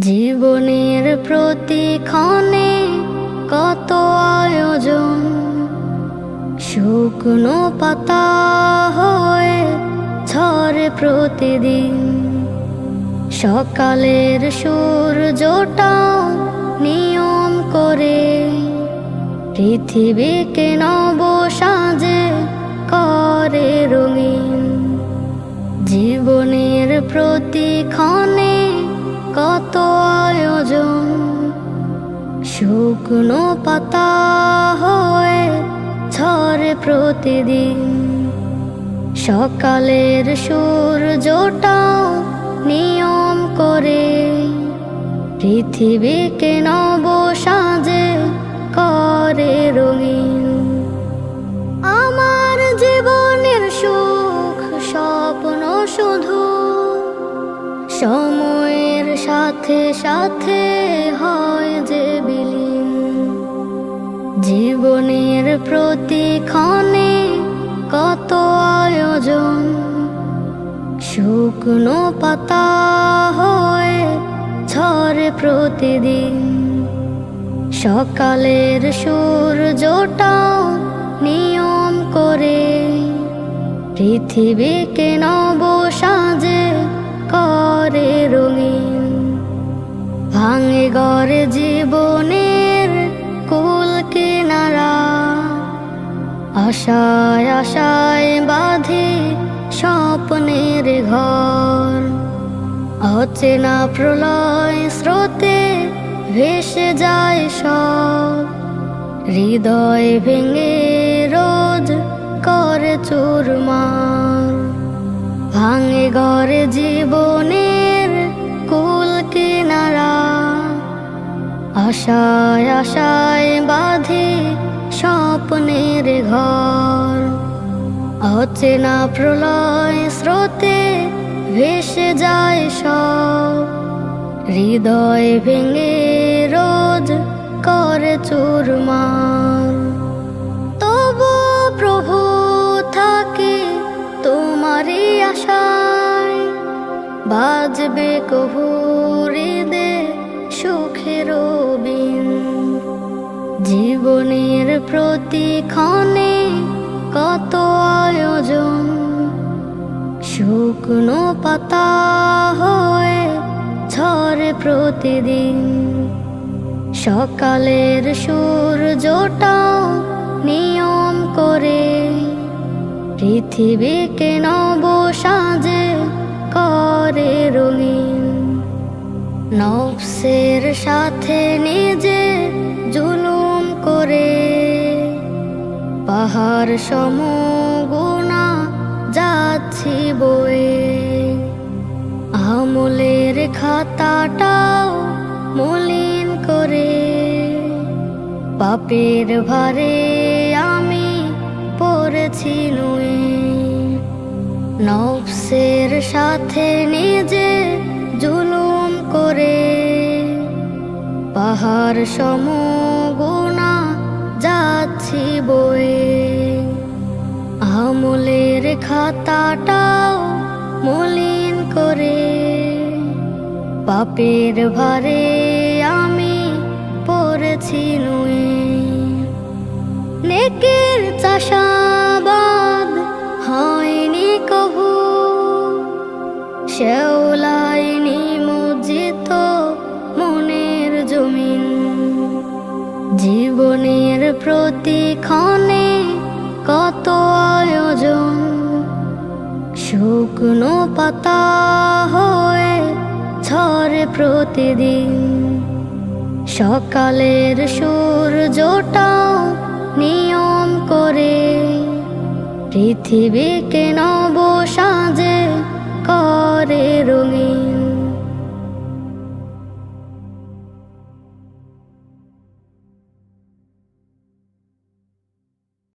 জীবনের প্রতিক্ষণে কত আয়োজন? শুকনো পাতা হয়ে ঝরে প্রতিদিন। সকালের সূর্যটা নিয়ম করে। পৃথিবীকে নব সাজে করে রঙিন। জীবনের প্রতিক্ষণে কত আয়োজন। শুকনো পাতা হয়ে ঝরে প্রতিদিন। সকালের সূর্যটা নিয়ম করে। পৃথিবীকে নব সাজে করে রঙিন। আমার জীবনের সুখ স্বপ্ন শুধু সময়ের সাথে সাথে হয় যে বিলীন। জীবনের প্রতিক্ষণে কত আয়োজন। শুকনো পাতা হয় ঝরে প্রতিদিন। সকালের সূর্যটা নিয়ম করে পৃথিবীকে নব আশায় আশায় বাঁধে স্বপ্নের ঘর। অচেনা প্রলয় স্রোতে ভেসে যায় সব। হৃদয় ভেঙে রোজ করে চুরমার। ভাঙে ঘরে জীবনের কুল কিনারা। আশায় আশায় বাঁধে স্বপ্নের ঘর। অচেনা প্রলয় স্রোতে ভেসে যায় সব। হৃদয় ভেঙে রোজ করে চুরমার। তবু প্রভু থাকে তোমারই আশায়। বাজবে কহুরে দে সুখের জীবনের প্রতি প্রতিক্ষণে কত আয়োজন। শুকনো পাতা হয়ে ঝরে প্রতিদিন। সকালের সূর্যটা নিয়ম করে পৃথিবীকে নব সাজে করে রঙিন। নফসের সাথে নিজে পাহাড় সমগুণা যাচ্ছি বয়ে। আমলের খাতাটাও মলিন করে। পাপের ভারে আমি পড়েছি নুয়ে। নফসের সাথে নিজে জুলুম করে। পাহাড় সমগুণা যাচ্ছি বয়ে। আমলের খাতাটাও মলিন করে। পাপের ভারে আমি পড়েছি নুয়ে। নেকের চাষাবাদ হয়নি কহু শেওলাইনি মজিত মনের জমিন। জীবনের প্রতিক্ষণে কত আয়োজন? শুকনো পাতা হয়ে ঝরে প্রতিদিন। সকালের সূর্যটা নিয়ম করে পৃথিবীকে নব সাজে করে রঙিন।